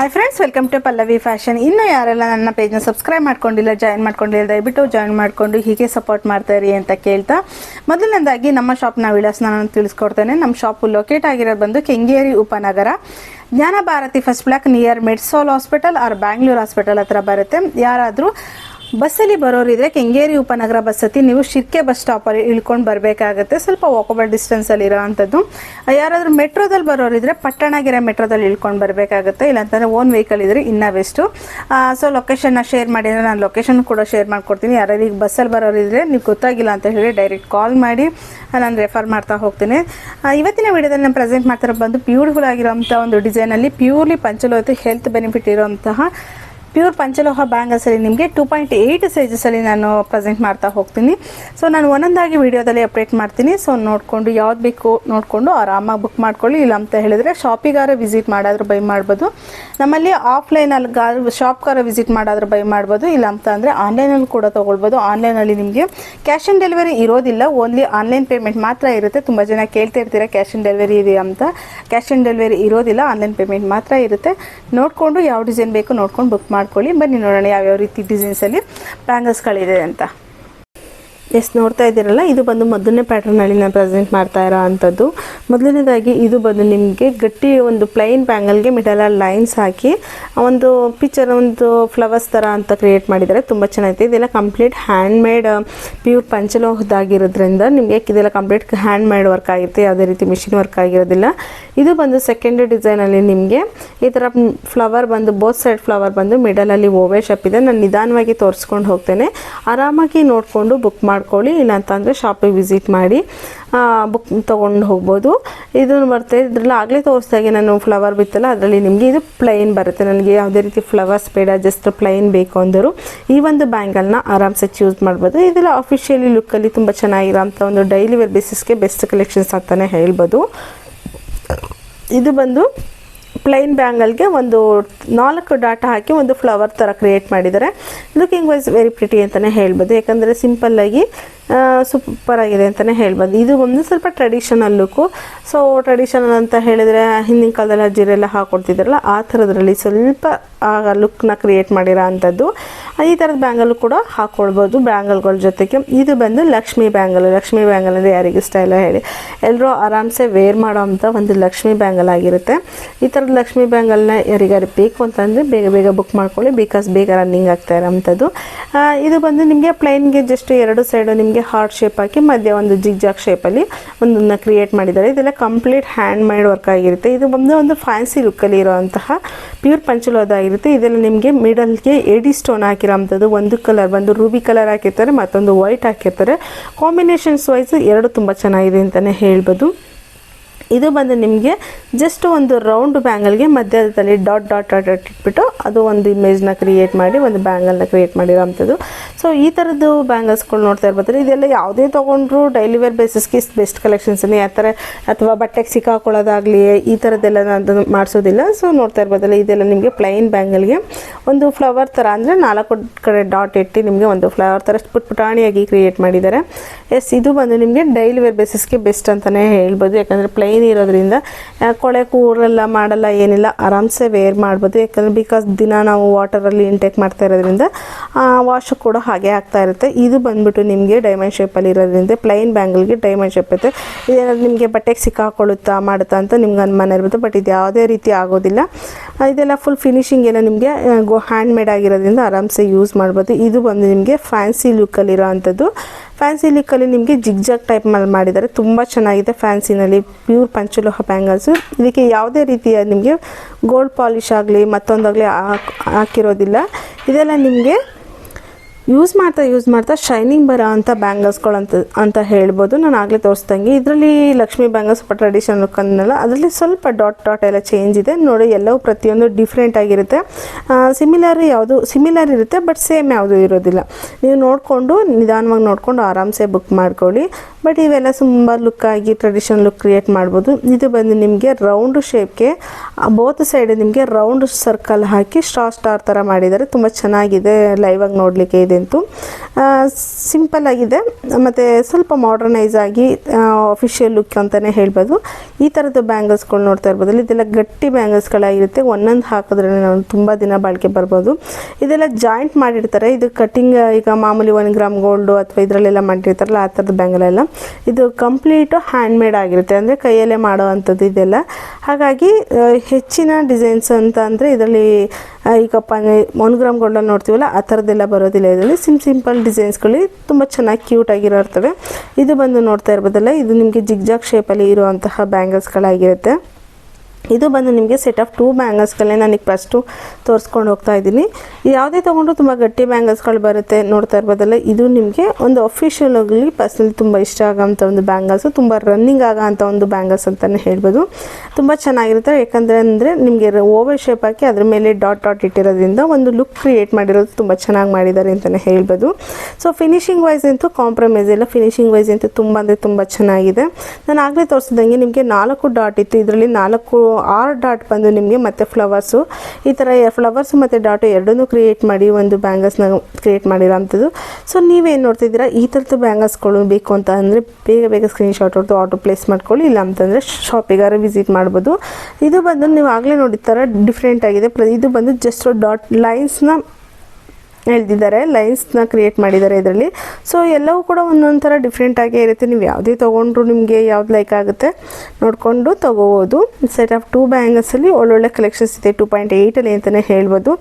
Hi friends welcome to Pallavi fashion ಇನ್ನು ಯಾರೆಲ್ಲ ನನ್ನ ಪೇಜ್ನ ಸಬ್ಸ್ಕ್ರೈಬ್ ಮಾಡ್ಕೊಂಡಿಲ್ಲ ಜಾಯಿನ್ ಮಾಡ್ಕೊಂಡಿಲ್ಲ, ದಯವಿಟ್ಟು ಜಾಯಿನ್ ಮಾಡಿಕೊಂಡು ಹೀಗೆ ಸಪೋರ್ಟ್ ಮಾಡ್ತಾ ಅಂತ ಕೇಳ್ತಾ, ಮೊದಲನೇದಾಗಿ ನಮ್ಮ ಶಾಪ್ನ ವಿಳಾಸ ನಾನು ತಿಳಿಸ್ಕೊಡ್ತೇನೆ. ನಮ್ಮ ಶಾಪು ಲೊಕೇಟ್ ಆಗಿರೋದು ಬಂದು Kengeri Upanagara. Jnana Bharathi first block near Medsol hospital or Bangalore hospital ಹತ್ರ ಬರುತ್ತೆ. ಯಾರಾದರೂ ಬಸ್ಸಲ್ಲಿ ಬರೋರಿದ್ರೆ ಕೆಂಗೇರಿ ಉಪನಗರ ಬಸ್ ಹತ್ತಿ ನೀವು ಶಿರ್ಕೆ ಬಸ್ ಸ್ಟಾಪಲ್ಲಿ ಇಳ್ಕೊಂಡು ಬರಬೇಕಾಗತ್ತೆ. ಸ್ವಲ್ಪ ವಾಕಬಲ್ ಡಿಸ್ಟೆನ್ಸಲ್ಲಿ ಅಂಥದ್ದು ಯಾರಾದರೂ ಮೆಟ್ರೋದಲ್ಲಿ ಬರೋರಿದ್ರೆ ಪಟ್ಟಣಗೆರೆ ಮೆಟ್ರೋದಲ್ಲಿ ಇಳ್ಕೊಂಡು ಬರಬೇಕಾಗುತ್ತೆ. ಇಲ್ಲಾಂತಂದರೆ ಓನ್ ವೆಹಿಕಲ್ ಇದ್ರೆ ಇನ್ನ ಬೆಸ್ಟು ಸೊ ಲೊಕೇಶನ್ನ ಶೇರ್ ಮಾಡಿದರೆ ನಾನು ಲೊಕೇಶನ್ ಕೂಡ ಶೇರ್ ಮಾಡ್ಕೊಡ್ತೀನಿ. ಯಾರಾದ್ರೂ ಈಗ ಬಸ್ಸಲ್ಲಿ ಬರೋರಿದ್ರೆ ನೀವು ಗೊತ್ತಾಗಿಲ್ಲ ಅಂತ ಹೇಳಿ ಡೈರೆಕ್ಟ್ ಕಾಲ್ ಮಾಡಿ, ನಾನು ರೆಫರ್ ಮಾಡ್ತಾ ಹೋಗ್ತೀನಿ. ಇವತ್ತಿನ ವಿಡಿಯೋದಲ್ಲಿ ನಾನು ಪ್ರೆಸೆಂಟ್ ಮಾಡ್ತಾರೋ ಬಂದು ಆಗಿರೋಂಥ ಒಂದು ಡಿಸೈನಲ್ಲಿ ಪ್ಯೂರ್ಲಿ ಪಂಚಲೋತಿ ಹೆಲ್ತ್ ಬೆನಿಫಿಟ್ ಇರೋಂತಹ ಪ್ಯೂರ್ ಪಂಚಲೋಹ ಬ್ಯಾಂಗಲ್ಸಲ್ಲಿ ನಿಮಗೆ ಟೂ ಪಾಯಿಂಟ್ ಏಯ್ಟ್ ಸೈಜಸಲ್ಲಿ ನಾನು ಪ್ರೆಸೆಂಟ್ ಮಾಡ್ತಾ ಹೋಗ್ತೀನಿ. ಸೊ ನಾನು ಒಂದೊಂದಾಗಿ ವಿಡಿಯೋದಲ್ಲಿ ಅಪ್ಡೇಟ್ ಮಾಡ್ತೀನಿ. ಸೊ ನೋಡಿಕೊಂಡು ಯಾವ್ದು ಬೇಕು ನೋಡಿಕೊಂಡು ಆರಾಮಾಗಿ ಬುಕ್ ಮಾಡ್ಕೊಳ್ಳಿ. ಇಲ್ಲ ಅಂತ ಹೇಳಿದ್ರೆ ಶಾಪಿಗಾರ ವಿಸಿಟ್ ಮಾಡಾದ್ರೂ ಬೈ ಮಾಡ್ಬೋದು. ನಮ್ಮಲ್ಲಿ ಆಫ್ಲೈನಲ್ಲಿ ಗಾ ಶಾಪ್ಗಾರ ವಿಸಿಟ್ ಮಾಡಾದ್ರೆ ಬೈ ಮಾಡ್ಬೋದು. ಇಲ್ಲ ಅಂತ ಅಂದರೆ ಆನ್ಲೈನಲ್ಲಿ ಕೂಡ ತೊಗೊಳ್ಬೋದು. ಆನ್ಲೈನಲ್ಲಿ ನಿಮಗೆ ಕ್ಯಾಶ್ ಆನ್ ಡೆಲಿವರಿ ಇರೋದಿಲ್ಲ. ಓನ್ಲಿ ಆನ್ಲೈನ್ ಪೇಮೆಂಟ್ ಮಾತ್ರ ಇರುತ್ತೆ. ತುಂಬ ಜನ ಕೇಳ್ತಾ ಇರ್ತೀರಾ ಕ್ಯಾಶ್ ಆನ್ ಡೆಲಿವರಿ ಇದೆ ಅಂತ. ಕ್ಯಾಶ್ ಆನ್ ಡೆಲಿವರಿ ಇರೋದಿಲ್ಲ. ಆನ್ಲೈನ್ ಪೇಮೆಂಟ್ ಮಾತ್ರ ಇರುತ್ತೆ. ನೋಡಿಕೊಂಡು ಯಾವ ಡಿಸೈನ್ ಬೇಕು ನೋಡ್ಕೊಂಡು ಬುಕ್ ಮಾಡ್ಕೊಳ್ಳಿ. ಬನ್ನಿ ನೋಡೋಣ ಯಾವ್ಯಾವ ರೀತಿ ಡಿಸೈನ್ಸಲ್ಲಿ ಬ್ಯಾಂಗಲ್ಸ್ಗಳಿದೆ ಅಂತ. ಎಸ್, ನೋಡ್ತಾ ಇದ್ದೀರಲ್ಲ, ಇದು ಬಂದು ಮೊದಲನೇ ಪ್ಯಾಟರ್ನಲ್ಲಿ ನಾನು ಪ್ರೆಸೆಂಟ್ ಮಾಡ್ತಾ ಇರೋ ಅಂಥದ್ದು. ಮೊದಲನೇದಾಗಿ ಇದು ಬಂದು ನಿಮಗೆ ಗಟ್ಟಿ ಒಂದು ಪ್ಲೈನ್ ಬ್ಯಾಂಗಲ್ಗೆ ಮಿಡಲಲ್ಲಿ ಲೈನ್ಸ್ ಹಾಕಿ ಒಂದು ಪಿಚ್ಚರ್ ಒಂದು ಫ್ಲವರ್ಸ್ ಥರ ಅಂತ ಕ್ರಿಯೇಟ್ ಮಾಡಿದ್ದಾರೆ ತುಂಬ ಚೆನ್ನಾಗಿದೆ ಇದೆಲ್ಲ ಕಂಪ್ಲೀಟ್ ಹ್ಯಾಂಡ್ ಮೇಡ್ ಪ್ಯೂರ್ ಪಂಚಲೋಹದಾಗಿರೋದ್ರಿಂದ ನಿಮಗೆ ಇದೆಲ್ಲ ಕಂಪ್ಲೀಟ್ ಹ್ಯಾಂಡ್ ಮೇಡ್ ವರ್ಕ್ ಆಗಿರುತ್ತೆ. ಯಾವುದೇ ರೀತಿ ಮಿಷಿನ್ ವರ್ಕ್ ಆಗಿರೋದಿಲ್ಲ. ಇದು ಬಂದು ಸೆಕೆಂಡ್ ಡಿಸೈನಲ್ಲಿ ನಿಮಗೆ ಈ ಥರ ಫ್ಲವರ್ ಬಂದು ಬೋತ್ ಸೈಡ್ ಫ್ಲವರ್ ಬಂದು ಮಿಡಲಲ್ಲಿ ಓವೆ ಶೇಪ್ ಇದೆ ನಾನು ನಿಧಾನವಾಗಿ ತೋರಿಸ್ಕೊಂಡು ಹೋಗ್ತೇನೆ. ಆರಾಮಾಗಿ ನೋಡಿಕೊಂಡು ಬುಕ್ ಮಾಡ್ಕೊಳ್ಳಿ ಇಲ್ಲ ಅಂತಂದರೆ ಶಾಪಿಗೆ ವಿಸಿಟ್ ಮಾಡಿ ಬುಕ್ ತೊಗೊಂಡು ಹೋಗ್ಬೋದು. ಇದನ್ನು ಬರ್ತಾ ಇದ್ರಲ್ಲಿ, ಆಗಲೇ ತೋರಿಸ್ದಾಗೆ ನಾನು ಫ್ಲವರ್ ಬಿತ್ತಲ್ಲ, ಅದರಲ್ಲಿ ನಿಮಗೆ ಇದು ಪ್ಲೈನ್ ಬರುತ್ತೆ. ನನಗೆ ಯಾವುದೇ ರೀತಿ ಫ್ಲವರ್ಸ್ ಬೇಡ ಜಸ್ಟ್ ಪ್ಲೈನ್ ಬೇಕು ಅಂದರು. ಈ ಒಂದು ಬ್ಯಾಂಗಲ್ನ ಆರಾಮ್ಸೆ ಚೂಸ್ ಮಾಡ್ಬೋದು. ಇದೆಲ್ಲ ಅಫಿಷಿಯಲಿ ಲುಕ್ಕಲ್ಲಿ ತುಂಬ ಚೆನ್ನಾಗಿರೋಂಥ ಒಂದು ಡೈಲಿ ವೇರ್ ಬೇಸಿಸ್ಗೆ ಬೆಸ್ಟ್ ಕಲೆಕ್ಷನ್ಸ್ ಅಂತಲೇ ಹೇಳ್ಬೋದು. ಇದು ಬಂದು ಪ್ಲೈನ್ ಬ್ಯಾಂಗಲ್ಗೆ ಒಂದು ನಾಲ್ಕು ಡಾಟ ಹಾಕಿ ಒಂದು ಫ್ಲವರ್ ಥರ ಕ್ರಿಯೇಟ್ ಮಾಡಿದ್ದಾರೆ. ಲುಕಿಂಗ್ ವೈಸ್ ವೆರಿ ಪ್ರಿಟಿ ಅಂತಲೇ ಹೇಳ್ಬೋದು. ಯಾಕಂದರೆ ಸಿಂಪಲ್ಲಾಗಿ ಸೂಪರ್ ಆಗಿದೆ ಅಂತಲೇ ಹೇಳ್ಬೋದು. ಇದು ಒಂದು ಸ್ವಲ್ಪ ಟ್ರೆಡಿಷನಲ್ ಲುಕ್ಕು ಸೊ ಟ್ರೆಡಿಷನಲ್ ಅಂತ ಹೇಳಿದರೆ ಹಿಂದಿನ ಕಾಲದಲ್ಲಿ ಅಜ್ಜಿರೆಲ್ಲ ಹಾಕೊಡ್ತಿದ್ರಲ್ಲ, ಆ ಥರದ್ರಲ್ಲಿ ಸ್ವಲ್ಪ ಆ ಲುಕ್ನ ಕ್ರಿಯೇಟ್ ಮಾಡಿರೋ ಅಂಥದ್ದು. ಈ ಥರದ ಬ್ಯಾಂಗಲ್ ಕೂಡ ಹಾಕ್ಕೊಳ್ಬೋದು ಬ್ಯಾಂಗಲ್ಗಳ ಜೊತೆಗೆ. ಇದು ಬಂದು ಲಕ್ಷ್ಮಿ ಬ್ಯಾಂಗಲ್ ಲಕ್ಷ್ಮಿ ಬ್ಯಾಂಗಲ್ ಅಂದರೆ ಯಾರಿಗೆ ಇಷ್ಟ ಇಲ್ಲ ಹೇಳಿ. ಎಲ್ಲರೂ ಆರಾಮ್ಸೆ ವೇರ್ ಮಾಡೋ ಒಂದು ಲಕ್ಷ್ಮಿ ಬ್ಯಾಂಗಲ್ ಆಗಿರುತ್ತೆ. ಈ ಥರದ ಲಕ್ಷ್ಮಿ ಬ್ಯಾಂಗಲ್ನ ಯಾರಿಗಾರು ಬೇಕು ಅಂತಂದರೆ ಬೇಗ ಬೇಗ ಬುಕ್ ಮಾಡ್ಕೊಳ್ಳಿ ಬಿಕಾಸ್ ಬೇಗ ರನ್ನಿಂಗ್ ಆಗ್ತಾ ಇರೋಂಥದ್ದು ಇದು ಬಂದು ನಿಮಗೆ ಪ್ಲೈನ್ಗೆ ಜಸ್ಟ್ ಎರಡು ಸೈಡು ನಿಮಗೆ ಹಾರ್ಟ್ ಶೇಪ್ ಹಾಕಿ ಮಧ್ಯೆ ಒಂದು ಜಿಗ್ಜಾಗ್ ಶೇಪಲ್ಲಿ ಒಂದನ್ನು ಕ್ರಿಯೇಟ್ ಮಾಡಿದ್ದಾರೆ. ಇದೆಲ್ಲ ಕಂಪ್ಲೀಟ್ ಹ್ಯಾಂಡ್ ಮೇಡ್ ವರ್ಕ್ ಆಗಿರುತ್ತೆ. ಇದು ಬಂದು ಒಂದು ಫ್ಯಾನ್ಸಿ ಲುಕ್ಕಲ್ಲಿ ಇರುವಂತಹ ಪ್ಯೂರ್ ಪಂಚಲೋದ ಆಗಿರುತ್ತೆ. ಇದೆಲ್ಲ ನಿಮಗೆ ಮಿಡಲ್ಗೆ ಎಡಿ ಸ್ಟೋನ್ ಹಾಕಿರೋಂಥದ್ದು ಒಂದು ಕಲರ್ ಬಂದು ರೂಬಿ ಕಲರ್ ಹಾಕಿರ್ತಾರೆ, ಮತ್ತೊಂದು ವೈಟ್ ಹಾಕಿರ್ತಾರೆ. ಕಾಂಬಿನೇಷನ್ಸ್ ವೈಸ್ ಎರಡು ತುಂಬ ಚೆನ್ನಾಗಿದೆ ಅಂತಲೇ ಹೇಳ್ಬೋದು. ಇದು ಬಂದು ನಿಮಗೆ ಜಸ್ಟ್ ಒಂದು ರೌಂಡ್ ಬ್ಯಾಂಗಲ್ಗೆ ಮಧ್ಯದಲ್ಲಿ ಡಾಟ್ ಡಾಟ್ ಡಾಟ್ ಡಾಟ್ ಇಟ್ಬಿಟ್ಟು ಅದು ಒಂದು ಇಮೇಜ್ನ ಕ್ರಿಯೇಟ್ ಮಾಡಿ, ಒಂದು ಬ್ಯಾಂಗಲ್ನ ಕ್ರಿಯೇಟ್ ಮಾಡಿರೋವಂಥದ್ದು ಸೊ ಈ ಥರದ್ದು ಬ್ಯಾಂಗಲ್ಸ್ಗಳು ನೋಡ್ತಾ ಇರ್ಬೋದು. ಇದೆಲ್ಲ ಯಾವುದೇ ತೊಗೊಂಡ್ರು ಡೈಲಿ ವೇರ್ ಬೇಸಿಸ್ಗೆ ಬೆಸ್ಟ್ ಕಲೆಕ್ಷನ್ಸನ್ನು ಯಾವ ಥರ ಅಥವಾ ಬಟ್ಟೆಗೆ ಸಿಕ್ಕಾಕೊಳ್ಳೋದಾಗಲಿ, ಈ ಥರದ್ದೆಲ್ಲ ನಾನು ಮಾಡಿಸೋದಿಲ್ಲ. ಸೊ ನೋಡ್ತಾ ಇರ್ಬೋದಲ್ಲ, ಇದೆಲ್ಲ ನಿಮಗೆ ಪ್ಲೈನ್ ಬ್ಯಾಂಗಲ್ಗೆ ಒಂದು ಫ್ಲವರ್ ಥರ ಅಂದರೆ ನಾಲ್ಕು ಕಡೆ ಡಾಟ್ ಇಟ್ಟು ನಿಮಗೆ ಒಂದು ಫ್ಲವರ್ ಥರ ಪುಟ್ ಪುಟಾಣಿಯಾಗಿ ಕ್ರಿಯೇಟ್ ಮಾಡಿದ್ದಾರೆ. ಎಸ್ ಇದು ಬಂದು ನಿಮಗೆ ಡೈಲಿ ವೇರ್ ಬೇಸಿಸ್ಗೆ ಬೆಸ್ಟ್ ಅಂತಲೇ ಹೇಳ್ಬೋದು. ಯಾಕಂದರೆ ಪ್ಲೈನ್ ಇರೋದ್ರಿಂದ ಕೊಳೆ ಕೂರೆಲ್ಲ ಮಾಡಲ್ಲ, ಏನಿಲ್ಲ, ಆರಾಮ್ಸೆ ವೇರ್ ಮಾಡ್ಬೋದು. ಯಾಕಂದರೆ ಬಿಕಾಸ್ ದಿನ ನಾವು ವಾಟರಲ್ಲಿ ಇಂಟೇಕ್ ಮಾಡ್ತಾ ಇರೋದ್ರಿಂದ ವಾಶು ಕೂಡ ಹಾಗೆ ಆಗ್ತಾ ಇರುತ್ತೆ. ಇದು ಬಂದ್ಬಿಟ್ಟು ನಿಮಗೆ ಡೈಮಂಡ್ ಶೇಪಲ್ಲಿ ಇರೋದ್ರಿಂದ ಪ್ಲೈನ್ ಬ್ಯಾಂಗಲ್ಗೆ ಡೈಮಂಡ್ ಶೇಪ್ ಇರುತ್ತೆ. ಇದೇನಾದ್ರು ನಿಮಗೆ ಬಟ್ಟೆಗೆ ಸಿಕ್ಕಾಕೊಳ್ಳುತ್ತಾ, ಮಾಡುತ್ತಾ ಅಂತ ನಿಮ್ಗೆ ಅನುಮಾನ ಇರ್ಬೋದು ಬಟ್ ಇದು ಯಾವುದೇ ರೀತಿ ಆಗೋದಿಲ್ಲ. ಇದೆಲ್ಲ ಫುಲ್ ಫಿನಿಶಿಂಗ್ ಏನೋ ನಿಮಗೆ ಗೋ ಹ್ಯಾಂಡ್ ಮೇಡ್ ಆಗಿರೋದ್ರಿಂದ ಆರಾಮ್ಸೆ ಯೂಸ್ ಮಾಡ್ಬೋದು. ಇದು ಬಂದು ನಿಮಗೆ ಫ್ಯಾನ್ಸಿ ಲುಕ್ಕಲ್ಲಿರೋ ಅಂಥದ್ದು ಫ್ಯಾನ್ಸಿ ಲಿಕ್ಕಲ್ಲಿ ನಿಮಗೆ ಜಿಗ್ಜಾಗ್ ಟೈಪ್ ಮೇಲೆ ಮಾಡಿದ್ದಾರೆ ತುಂಬ ಚೆನ್ನಾಗಿದೆ ಫ್ಯಾನ್ಸಿನಲ್ಲಿ ಪ್ಯೂರ್ ಪಂಚಲೋಹ ಬ್ಯಾಂಗಲ್ಸು ಇದಕ್ಕೆ ಯಾವುದೇ ರೀತಿಯ ನಿಮಗೆ ಗೋಲ್ಡ್ ಪಾಲಿಶ್ ಆಗಲಿ ಮತ್ತೊಂದಾಗಲಿ ಹಾಕಿರೋದಿಲ್ಲ. ಇದೆಲ್ಲ ನಿಮಗೆ ಯೂಸ್ ಮಾಡ್ತಾ ಯೂಸ್ ಮಾಡ್ತಾ ಶೈನಿಂಗ್ ಬರೋ ಅಂಥ ಬ್ಯಾಂಗಲ್ಸ್ಗಳು ಅಂತ ಅಂತ ಹೇಳ್ಬೋದು. ನಾನು ಆಗಲೇ ತೋರಿಸ್ದಂಗೆ. ಇದರಲ್ಲಿ ಲಕ್ಷ್ಮಿ ಬ್ಯಾಂಗಲ್ಸ್ ಸ್ವಲ್ಪ ಟ್ರೆಡಿಷನ್ ಲುಕ್ ಅನ್ನಲ್ಲ, ಅದರಲ್ಲಿ ಸ್ವಲ್ಪ ಡಾಟ್ ಡಾಟ್ ಎಲ್ಲ ಚೇಂಜ್ ಇದೆ. ನೋಡಿ, ಎಲ್ಲವೂ ಪ್ರತಿಯೊಂದು ಡಿಫ್ರೆಂಟ್ ಆಗಿರುತ್ತೆ. ಸಿಮಿಲರ್ ಯಾವುದು ಸಿಮಿಲರ್ ಇರುತ್ತೆ ಬಟ್ ಸೇಮ್ ಯಾವುದು ಇರೋದಿಲ್ಲ. ನೀವು ನೋಡಿಕೊಂಡು, ನಿಧಾನವಾಗಿ ನೋಡಿಕೊಂಡು ಆರಾಮ್ಸೆ ಬುಕ್ ಮಾಡ್ಕೊಳ್ಳಿ. ಬಟ್ ಇವೆಲ್ಲ ತುಂಬ ಲುಕ್ ಆಗಿ ಟ್ರೆಡಿಷನಲ್ ಲುಕ್ ಕ್ರಿಯೇಟ್ ಮಾಡ್ಬೋದು. ಇದು ಬಂದು ನಿಮಗೆ ರೌಂಡ್ ಶೇಪ್ಗೆ ಬೋತ್ ಸೈಡ್ ನಿಮಗೆ ರೌಂಡ್ ಸರ್ಕಲ್ ಹಾಕಿ ಸ್ಟಾರ್ ಸ್ಟಾರ್ ಥರ ಮಾಡಿದ್ದಾರೆ. ತುಂಬ ಚೆನ್ನಾಗಿದೆ ಲೈವ್ ಆಗಿ ನೋಡಲಿಕ್ಕೆ ಅಂತೂ. ಸಿಂಪಲ್ ಆಗಿದೆ. ಮತ್ತು ಸ್ವಲ್ಪ ಮಾಡರ್ನೈಸ್ ಆಗಿ ಅಫಿಷಿಯಲ್ ಲುಕ್ ಅಂತಲೇ ಹೇಳ್ಬೋದು. ಈ ಥರದ ಬ್ಯಾಂಗಲ್ಸ್ಗಳು ನೋಡ್ತಾ ಇರ್ಬೋದು. ಇದೆಲ್ಲ ಗಟ್ಟಿ ಬ್ಯಾಂಗಲ್ಸ್ಗಳಾಗಿರುತ್ತೆ ಒಂದೊಂದು ಹಾಕಿದ್ರೆ ನಾವು ತುಂಬ ದಿನ ಬಾಳಿಕೆ ಬರ್ಬೋದು. ಇದೆಲ್ಲ ಜಾಯಿಂಟ್ ಮಾಡಿರ್ತಾರೆ ಇದು ಕಟ್ಟಿಂಗ್ ಈಗ ಮಾಮೂಲಿ ಒಂದು ಗ್ರಾಮ್ ಗೋಲ್ಡು ಅಥವಾ ಇದರಲ್ಲೆಲ್ಲ ಮಾಡಿರ್ತಾರಲ್ಲ, ಆ ಥರದ ಬ್ಯಾಂಗಲೆಲ್ಲ ಇದು ಕಂಪ್ಲೀಟು ಹ್ಯಾಂಡ್ ಮೇಡ್ ಆಗಿರುತ್ತೆ. ಅಂದರೆ ಕೈಯಲ್ಲೇ ಮಾಡುವಂಥದ್ದು ಇದೆಲ್ಲ. ಹಾಗಾಗಿ ಹೆಚ್ಚಿನ ಡಿಸೈನ್ಸ್ ಅಂತ ಅಂದರೆ ಇದರಲ್ಲಿ ಈಗ ಪನ್ ಒನ್ ಗ್ರಾಮ್ ಗೋಲ್ಡಲ್ಲಿ ನೋಡ್ತೀವಲ್ಲ, ಆ ಥರದ್ದೆಲ್ಲ ಬರೋದಿಲ್ಲ. ಇದರಲ್ಲಿ ಸಿಮ್ ಸಿಂಪಲ್ ಡಿಸೈನ್ಸ್ಗಳು ತುಂಬ ಚೆನ್ನಾಗಿ ಕ್ಯೂಟ್ ಆಗಿರೋರ್ತವೆ. ಇದು ಬಂದು ನೋಡ್ತಾ ಇರ್ಬೋದಲ್ಲ, ಇದು ನಿಮಗೆ ಜಿಗ್ಜಾಗ್ ಶೇಪಲ್ಲಿ ಇರುವಂತಹ ಬ್ಯಾಂಗಲ್ಸ್ಗಳಾಗಿರುತ್ತೆ. ಇದು ಬಂದು ನಿಮಗೆ ಸೆಟ್ ಆಫ್ ಟೂ ಬ್ಯಾಂಗಲ್ಸ್ಗಳನ್ನೇ ನನಗೆ ಫಸ್ಟು ತೋರಿಸ್ಕೊಂಡು ಹೋಗ್ತಾ ಇದ್ದೀನಿ. ಯಾವುದೇ ತೊಗೊಂಡ್ರು ತುಂಬ ಗಟ್ಟಿ ಬ್ಯಾಂಗಲ್ಸ್ಗಳು ಬರುತ್ತೆ ನೋಡ್ತಾ ಇರ್ಬೋದಲ್ಲ, ಇದು ನಿಮಗೆ ಒಂದು ಅಫಿಷಿಯಲ್ ಆಗಲಿ ಪರ್ಸ್ನಲಿ ತುಂಬ ಇಷ್ಟ ಆಗೋಂಥ ಒಂದು ಬ್ಯಾಂಗಲ್ಸು ತುಂಬ ರನ್ನಿಂಗ್ ಆಗೋಂಥ ಒಂದು ಬ್ಯಾಂಗಲ್ಸ್ ಅಂತಲೇ ಹೇಳ್ಬೋದು. ತುಂಬ ಚೆನ್ನಾಗಿರುತ್ತೆ, ಯಾಕಂದರೆ ಅಂದರೆ ನಿಮಗೆ ಓವರ್ ಶೇಪ್ ಹಾಕಿ ಅದ್ರ ಮೇಲೆ ಡಾಟ್ ಡಾಟ್ ಇಟ್ಟಿರೋದ್ರಿಂದ ಒಂದು ಲುಕ್ ಕ್ರಿಯೇಟ್ ಮಾಡಿರೋದು ತುಂಬ ಚೆನ್ನಾಗಿ ಮಾಡಿದ್ದಾರೆ ಅಂತಲೇ ಹೇಳ್ಬೋದು. ಸೊ ಫಿನಿಶಿಂಗ್ ವೈಸ್ ಅಂತೂ ಕಾಂಪ್ರಮೈಸ್ ಇಲ್ಲ ಫಿನಿಶಿಂಗ್ ವೈಸ್ ಅಂತೂ ತುಂಬ ಅಂದರೆ ತುಂಬ ಚೆನ್ನಾಗಿದೆ. ನಾನು ಆಗಲೇ ತೋರಿಸಿದಂಗೆ ನಿಮಗೆ ನಾಲ್ಕು ಡಾಟ್ ಇತ್ತು, ಇದರಲ್ಲಿ ನಾಲ್ಕು ಆರು ಡಾಟ್ ಬಂದು ನಿಮಗೆ ಮತ್ತು ಫ್ಲವರ್ಸು ಈ ಥರ ಫ್ಲವರ್ಸು ಮತ್ತು ಡಾಟು ಎರಡನ್ನೂ ಕ್ರಿಯೇಟ್ ಮಾಡಿ ಒಂದು ಬ್ಯಾಂಗಲ್ಸ್ನ ಕ್ರಿಯೇಟ್ ಮಾಡಿರೋಂಥದ್ದು. ಸೊ ನೀವೇನು ನೋಡ್ತಿದ್ದೀರಾ? ಈ ಥರದ್ದು ಬ್ಯಾಂಗಲ್ಸ್ಗಳು ಬೇಕು ಅಂತ ಅಂದರೆ ಬೇಗ ಬೇಗ ಸ್ಕ್ರೀನ್ಶಾಟ್ ಹೊಡೆದು ಆರ್ಡರ್ ಪ್ಲೇಸ್ ಮಾಡ್ಕೊಳ್ಳಿ, ಇಲ್ಲ ಅಂತಂದರೆ ಶಾಪಿಗಾರ ವಿಸಿಟ್ ಮಾಡ್ಬೋದು. ಇದು ಬಂದು ನೀವು ಆಗಲೇ ನೋಡಿದ ಥರ ಡಿಫ್ರೆಂಟ್ ಆಗಿದೆ. ಇದು ಬಂದು ಜಸ್ಟ್ ಡಾಟ್ ಲೈನ್ಸ್ನ ಎಳ್ದಿದ್ದಾರೆ ಲೈನ್ಸ್ನ ಕ್ರಿಯೇಟ್ ಮಾಡಿದ್ದಾರೆ ಇದರಲ್ಲಿ. ಸೊ ಎಲ್ಲವೂ ಕೂಡ ಒಂದೊಂದು ಥರ ಡಿಫ್ರೆಂಟ್ ಆಗೇ ಇರುತ್ತೆ. ನೀವು ಯಾವುದೇ ತೊಗೊಂಡ್ರು ನಿಮಗೆ ಯಾವ್ದು ಲೈಕ್ ಆಗುತ್ತೆ, ನೋಡಿಕೊಂಡು ತೊಗೋಬೋದು. ಸೆಟ್ ಆಫ್ ಟೂ ಬ್ಯಾಂಗಲ್ಸಲ್ಲಿ ಒಳ್ಳೊಳ್ಳೆ ಕಲೆಕ್ಷನ್ಸ್ ಇದೆ ಟೂ ಪಾಯಿಂಟ್ ಏಯ್ಟಲ್ಲಿ ಅಂತಲೇ ಹೇಳ್ಬೋದು.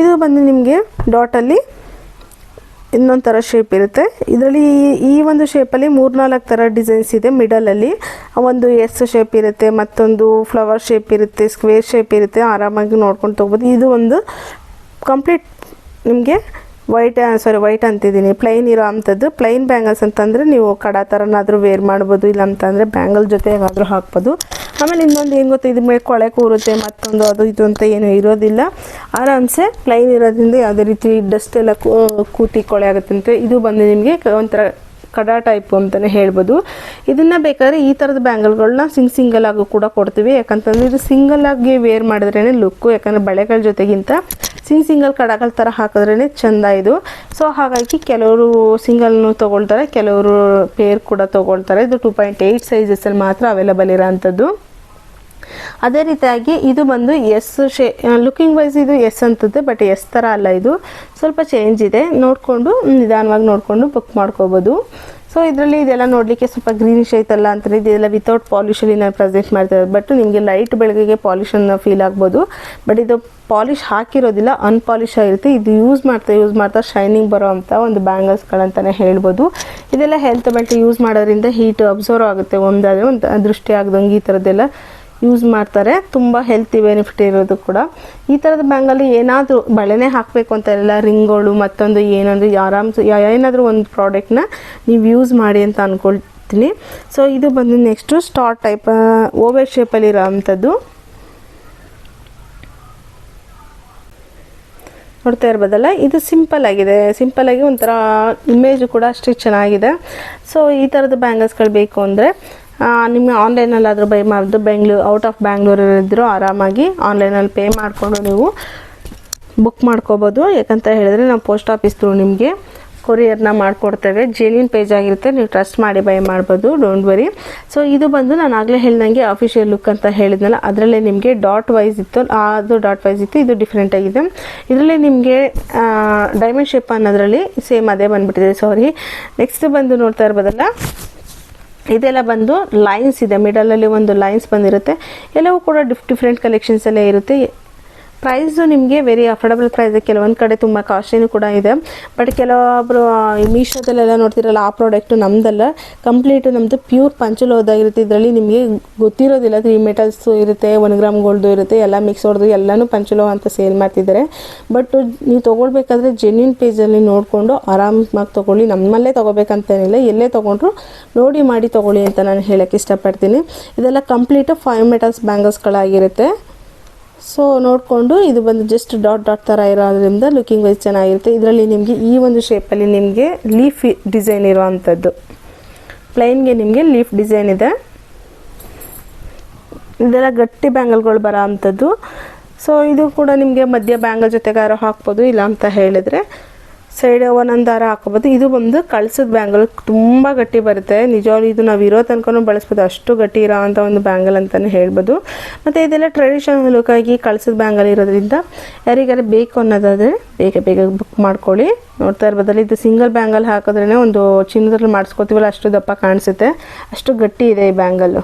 ಇದು ಬಂದು ನಿಮಗೆ ಡಾಟಲ್ಲಿ ಇನ್ನೊಂದು ಥರ ಶೇಪ್ ಇರುತ್ತೆ. ಇದರಲ್ಲಿ ಈ ಒಂದು ಶೇಪಲ್ಲಿ ಮೂರ್ನಾಲ್ಕು ಥರ ಡಿಸೈನ್ಸ್ ಇದೆ ಮಿಡಲಲ್ಲಿ ಒಂದು ಎಸ್ ಶೇಪ್ ಇರುತ್ತೆ, ಮತ್ತೊಂದು ಫ್ಲವರ್ ಶೇಪ್ ಇರುತ್ತೆ ಸ್ಕ್ವೇರ್ ಶೇಪ್ ಇರುತ್ತೆ. ಆರಾಮಾಗಿ ನೋಡ್ಕೊಂಡು ತೊಗೋಬೋದು. ಇದು ಒಂದು ಕಂಪ್ಲೀಟ್ ನಿಮಗೆ ವೈಟ್ ಸಾರಿ ವೈಟ್ ಅಂತಿದ್ದೀನಿ. ಪ್ಲೈನ್ ಇರೋ ಅಂಥದ್ದು. ಪ್ಲೈನ್ ಬ್ಯಾಂಗಲ್ಸ್ ಅಂತಂದರೆ ನೀವು ಕಡ ಥರನಾದರೂ ವೇರ್ ಮಾಡ್ಬೋದು ಇಲ್ಲ ಅಂತಂದರೆ ಬ್ಯಾಂಗಲ್ ಜೊತೆ ಏನಾದರೂ ಹಾಕ್ಬೋದು. ಆಮೇಲೆ ಇನ್ನೊಂದು ಏನು ಗೊತ್ತಾ, ಇದ್ರ ಮೇಲೆ ಕೊಳೆ ಕೂರುತ್ತೆ, ಮತ್ತೊಂದು ಅದು ಇದು ಅಂತ ಏನು ಇರೋದಿಲ್ಲ. ಆರಾಮ್ಸೆ ಪ್ಲೈನ್ ಇರೋದ್ರಿಂದ ಯಾವುದೇ ರೀತಿ ಡಸ್ಟ್ ಎಲ್ಲ ಕೂ- ಕೂತಿ ಕೊಳೆ ಅಂತ ಇದು ಬಂದು ನಿಮಗೆ ಒಂಥರ ಕಡ ಟೈಪು ಅಂತಲೇ ಹೇಳ್ಬೋದು. ಇದನ್ನು ಬೇಕಾದ್ರೆ ಈ ಥರದ ಬ್ಯಾಂಗಲ್ಗಳನ್ನ ಸಿಂಗ್ ಸಿಂಗಲ್ ಆಗು ಕೂಡ ಕೊಡ್ತೀವಿ. ಯಾಕಂತಂದ್ರೆ ಇದು ಸಿಂಗಲ್ ಆಗಿ ವೇರ್ ಮಾಡಿದ್ರೇ ಲುಕ್ಕು ಯಾಕಂದರೆ ಬಳೆಗಳ ಜೊತೆಗಿಂತ ಸಿಂಗ್ ಸಿಂಗಲ್ ಕಡಗಳ ಥರ ಹಾಕಿದ್ರೇ ಚೆಂದ ಇದು. ಸೊ ಹಾಗಾಗಿ ಕೆಲವರು ಸಿಂಗಲ್ನು ತೊಗೊಳ್ತಾರೆ, ಕೆಲವರು ಪೇರ್ ಕೂಡ ತೊಗೊಳ್ತಾರೆ. ಇದು ಟೂ ಪಾಯಿಂಟ್ ಏಯ್ಟ್ ಸೈಜಸ್ಸಲ್ಲಿ ಮಾತ್ರ ಅವೈಲಬಲ್ ಇರೋಂಥದ್ದು. ಅದೇ ರೀತಿಯಾಗಿ ಇದು ಬಂದು ಎಸ್ ಶೇ ಲುಕಿಂಗ್ ವೈಸ್ ಇದು ಎಸ್ ಅಂತದ್ದು ಬಟ್ ಎಸ್ ಥರ ಅಲ್ಲ ಇದು. ಸ್ವಲ್ಪ ಚೇಂಜ್ ಇದೆ. ನೋಡಿಕೊಂಡು, ನಿಧಾನವಾಗಿ ನೋಡಿಕೊಂಡು ಬುಕ್ ಮಾಡ್ಕೋಬೋದು. ಸೊ ಇದರಲ್ಲಿ ಇದೆಲ್ಲ ನೋಡಲಿಕ್ಕೆ ಸ್ವಲ್ಪ ಗ್ರೀನಿಶ್ ಐತಲ್ಲ ಅಂತಾರೆ ಇದೆಲ್ಲ ವಿತೌಟ್ ಪಾಲಿಶಲ್ಲಿ ನಾನು ಪ್ರೆಸೆಂಟ್ ಮಾಡ್ತಾ ಬಟ್ ನಿಮಗೆ ಲೈಟ್ ಬೆಳಗ್ಗೆ ಪಾಲಿಶನ್ನು ಫೀಲ್ ಆಗ್ಬೋದು. ಬಟ್ ಇದು ಪಾಲಿಶ್ ಹಾಕಿರೋದಿಲ್ಲ ಅನ್ಪಾಲಿಶ್ ಆಗಿರುತ್ತೆ. ಇದು ಯೂಸ್ ಮಾಡ್ತಾ ಯೂಸ್ ಮಾಡ್ತಾ ಶೈನಿಂಗ್ ಬರೋ ಅಂಥ ಒಂದು ಬ್ಯಾಂಗಲ್ಸ್ಗಳಂತಲೇ ಹೇಳ್ಬೋದು. ಇದೆಲ್ಲ ಹೆಲ್ತ್ ಬೆಲ್ಟ್ ಯೂಸ್ ಮಾಡೋದ್ರಿಂದ ಹೀಟ್ ಅಬ್ಸರ್ವ್ ಆಗುತ್ತೆ. ಒಂದಾದರೆ ಒಂದು ದೃಷ್ಟಿ ಆಗದಂಗೆ ಈ ಥರದ್ದೆಲ್ಲ ಯೂಸ್ ಮಾಡ್ತಾರೆ. ತುಂಬ ಹೆಲ್ತಿ ಬೆನಿಫಿಟ್ ಇರೋದು ಕೂಡ. ಈ ಥರದ ಬ್ಯಾಂಗಲ್ಲಿ ಏನಾದರೂ ಬಳೆನೇ ಹಾಕಬೇಕು ಅಂತ ಇಲ್ಲ ರಿಂಗ್ಗಳು ಮತ್ತೊಂದು ಏನಂದ್ರೆ ಆರಾಮ್ಸು ಏನಾದರೂ ಒಂದು ಪ್ರಾಡಕ್ಟ್ನ ನೀವು ಯೂಸ್ ಮಾಡಿ ಅಂತ ಅಂದ್ಕೊಳ್ತೀನಿ ಸೊ ಇದು ಬಂದು ನೆಕ್ಸ್ಟು ಸ್ಟಾರ್ ಟೈಪ್ ಓವರ್ ಶೇಪಲ್ಲಿ ಇರೋ ಅಂಥದ್ದು. ನೋಡ್ತಾ ಇರ್ಬೋದಲ್ಲ? ಇದು ಸಿಂಪಲ್ ಆಗಿದೆ. ಸಿಂಪಲ್ ಆಗಿ ಒಂಥರ ಇಮೇಜು ಕೂಡ ಅಷ್ಟೇ ಚೆನ್ನಾಗಿದೆ. ಸೊ ಈ ಥರದ ಬ್ಯಾಂಗಲ್ಸ್ಗಳು ಬೇಕು ಅಂದರೆ ನಿಮ್ಮ ಆನ್ಲೈನಲ್ಲಾದರೂ ಬೈ ಮಾಡಿದ್ರು ಬೆಂಗಳೂರು ಔಟ್ ಆಫ್ ಬ್ಯಾಂಗ್ಳೂರಲ್ಲಿದ್ದರೂ ಆರಾಮಾಗಿ ಆನ್ಲೈನಲ್ಲಿ ಪೇ ಮಾಡಿಕೊಂಡು ನೀವು ಬುಕ್ ಮಾಡ್ಕೋಬೋದು. ಯಾಕಂತ ಹೇಳಿದ್ರೆ ನಾವು ಪೋಸ್ಟ್ ಆಫೀಸ್ ತ್ರೂ ನಿಮಗೆ ಕೊರಿಯರ್ನ ಮಾಡಿಕೊಡ್ತೇವೆ. ಜೇನಿನ ಪೇಜ್ ಆಗಿರುತ್ತೆ. ನೀವು ಟ್ರಸ್ಟ್ ಮಾಡಿ ಬೈ ಮಾಡ್ಬೋದು. ಡೋಂಟ್ ವರಿ ಸೊ ಇದು ಬಂದು ನಾನು ಆಗಲೇ ಹೇಳ್ದಂಗೆ ಅಫಿಷಿಯಲ್ ಲುಕ್ ಅಂತ ಹೇಳಿದ್ನಲ್ಲ, ಅದರಲ್ಲೇ ನಿಮಗೆ ಡಾಟ್ ವೈಸ್ ಇತ್ತು. ಅದು ಡಾಟ್ ವೈಸ್ ಇತ್ತು. ಇದು ಡಿಫ್ರೆಂಟ್ ಆಗಿದೆ. ಇದರಲ್ಲಿ ನಿಮಗೆ ಡೈಮಂಡ್ ಶೇಪ್ ಅನ್ನೋದ್ರಲ್ಲಿ ಸೇಮ್ ಅದೇ ಬಂದುಬಿಟ್ಟಿದೆ. ಸಾರಿ ನೆಕ್ಸ್ಟ್ ಬಂದು ನೋಡ್ತಾ ಇರ್ಬೋದಲ್ಲ? ಇದೆಲ್ಲ ಬಂದು ಲೈನ್ಸ್ ಇದೆ. ಮಿಡಲಲ್ಲಿ ಒಂದು ಲೈನ್ಸ್ ಬಂದಿರುತ್ತೆ. ಎಲ್ಲವೂ ಕೂಡ ಡಿಫ್ ಡಿಫ್ರೆಂಟ್ ಕಲೆಕ್ಷನ್ಸ್ ಎಲ್ಲ ಇರುತ್ತೆ. ಪ್ರೈಸು ನಿಮಗೆ ವೆರಿ ಅಫೋರ್ಡಬಲ್ ಪ್ರೈಸ್ ಕೆಲವೊಂದು ಕಡೆ ತುಂಬ ಕಾಸ್ಟ್ಲಿನೂ ಕೂಡ ಇದೆ. ಬಟ್ ಕೆಲವೊಬ್ಬರು ಮೀಶೋದಲ್ಲೆಲ್ಲ ನೋಡ್ತಿರಲ್ಲ, ಆ ಪ್ರಾಡಕ್ಟು ನಮ್ಮದಲ್ಲ ಕಂಪ್ಲೀಟು ನಮ್ಮದು ಪ್ಯೂರ್ ಪಂಚಲೋದಾಗಿರುತ್ತೆ ಇದರಲ್ಲಿ ನಿಮಗೆ ಗೊತ್ತಿರೋದಿಲ್ಲ. ತ್ರೀ ಮೆಟಲ್ಸು ಇರುತ್ತೆ ಒನ್ ಗ್ರಾಮ್ ಗೋಲ್ಡು ಇರುತ್ತೆ, ಎಲ್ಲ ಮಿಕ್ಸ್ ಹೊಡೆದು ಎಲ್ಲನೂ ಪಂಚಲೋ ಅಂತ ಸೇಲ್ ಮಾಡ್ತಿದ್ದಾರೆ. ಬಟ್ ನೀವು ತೊಗೊಳ್ಬೇಕಾದ್ರೆ ಜೆನ್ಯೂನ್ ಪೇಜಲ್ಲಿ ನೋಡಿಕೊಂಡು ಆರಾಮಾಗಿ ತೊಗೊಳ್ಳಿ. ನಮ್ಮಲ್ಲೇ ತೊಗೋಬೇಕಂತೇನಿಲ್ಲ. ಎಲ್ಲೇ ತೊಗೊಂಡ್ರು ನೋಡಿ ಮಾಡಿ ತೊಗೊಳ್ಳಿ ಅಂತ ನಾನು ಹೇಳೋಕ್ಕೆ ಇಷ್ಟಪಡ್ತೀನಿ. ಇದೆಲ್ಲ ಕಂಪ್ಲೀಟು ಫೈವ್ ಮೆಟಲ್ಸ್ ಬ್ಯಾಂಗಲ್ಸ್ಗಳಾಗಿರುತ್ತೆ ಸೊ ನೋಡಿಕೊಂಡು ಇದು ಬಂದು ಜಸ್ಟ್ ಡಾಟ್ ಡಾಟ್ ಥರ ಇರೋದ್ರಿಂದ ಲುಕಿಂಗ್ ವೈಸ್ ಚೆನ್ನಾಗಿರುತ್ತೆ. ಇದರಲ್ಲಿ ನಿಮಗೆ ಈ ಒಂದು ಶೇಪಲ್ಲಿ ನಿಮಗೆ ಲೀಫ್ ಡಿಸೈನ್ ಇರೋವಂಥದ್ದು ಪ್ಲೈನ್ಗೆ ನಿಮಗೆ ಲೀಫ್ ಡಿಸೈನ್ ಇದೆ. ಇದೆಲ್ಲ ಗಟ್ಟಿ ಬ್ಯಾಂಗಲ್ಗಳು ಬರೋ ಅಂಥದ್ದು. ಸೊ ಇದು ಕೂಡ ನಿಮಗೆ ಮಧ್ಯ ಬ್ಯಾಂಗಲ್ ಜೊತೆಗಾರ ಹಾಕ್ಬೋದು, ಇಲ್ಲ ಅಂತ ಹೇಳಿದ್ರೆ. ಸೈಡ್ ಒಂದೊಂದು ದಾರ ಹಾಕೋಬೋದು ಇದು ಬಂದು ಕಳ್ಸದ ಬ್ಯಾಂಗಲ್ ತುಂಬ ಗಟ್ಟಿ ಬರುತ್ತೆ. ನಿಜವಾಗ್ಲೂ ಇದು ನಾವು ಇರೋ ತನಕನೂ ಬಳಸ್ಬೋದು. ಅಷ್ಟು ಗಟ್ಟಿ ಇರೋ ಅಂಥ ಒಂದು ಬ್ಯಾಂಗಲ್ ಅಂತಲೇ ಹೇಳ್ಬೋದು. ಮತ್ತು ಇದೆಲ್ಲ ಟ್ರೆಡಿಷನಲ್ ಲುಕ್ ಆಗಿ ಕಳ್ಸದ ಬ್ಯಾಂಗಲ್ ಇರೋದ್ರಿಂದ ಯಾರಿಗಾರ ಬೇಕು ಅನ್ನೋದಾದರೆ ಬೇಗ ಬೇಗ ಬುಕ್ ಮಾಡ್ಕೊಳ್ಳಿ. ನೋಡ್ತಾ ಇರ್ಬೋದಲ್ಲ, ಇದು ಸಿಂಗಲ್ ಬ್ಯಾಂಗಲ್ ಹಾಕಿದ್ರೇ ಒಂದು ಚಿನ್ನದಲ್ಲಿ ಮಾಡಿಸ್ಕೋತೀವಲ್ಲ, ಅಷ್ಟು ದಪ್ಪ ಕಾಣಿಸುತ್ತೆ. ಅಷ್ಟು ಗಟ್ಟಿ ಇದೆ ಈ ಬ್ಯಾಂಗಲ್ಲು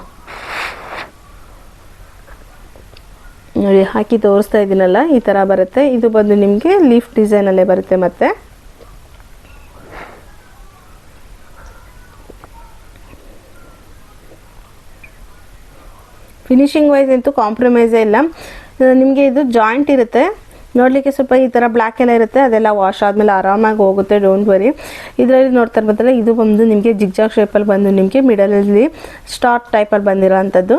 ನೋಡಿ, ಹಾಕಿ ತೋರಿಸ್ತಾ ಇದ್ದೀನಲ್ಲ ಈ ಥರ ಬರುತ್ತೆ. ಇದು ಬಂದು ನಿಮಗೆ ಲೀಫ್ ಡಿಸೈನಲ್ಲೇ ಬರುತ್ತೆ ಮತ್ತೆ. ಫಿನಿಶಿಂಗ್ ವೈಸ್ ಅಂತೂ ಕಾಂಪ್ರಮೈಸೇ ಇಲ್ಲ. ನಿಮಗೆ ಇದು ಜಾಯಿಂಟ್ ಇರುತ್ತೆ. ನೋಡಲಿಕ್ಕೆ ಸ್ವಲ್ಪ ಈ ಥರ ಬ್ಲ್ಯಾಕ್ ಎಲ್ಲ ಇರುತ್ತೆ, ಅದೆಲ್ಲ ವಾಶ್ ಆದಮೇಲೆ ಆರಾಮಾಗಿ ಹೋಗುತ್ತೆ ಡೋಂಟ್ ವರಿ ಇದರಲ್ಲಿ ನೋಡ್ತಾರೆ ಇರ್ಬೋದಲ್ಲ ಇದು ಬಂದು ನಿಮಗೆ ಜಿಗ್ಜಾಗ್ ಶೇಪಲ್ಲಿ ಬಂದು ನಿಮಗೆ ಮಿಡಲಲ್ಲಿ ಸ್ಟಾರ್ ಟೈಪಲ್ಲಿ ಬಂದಿರೋ ಅಂಥದ್ದು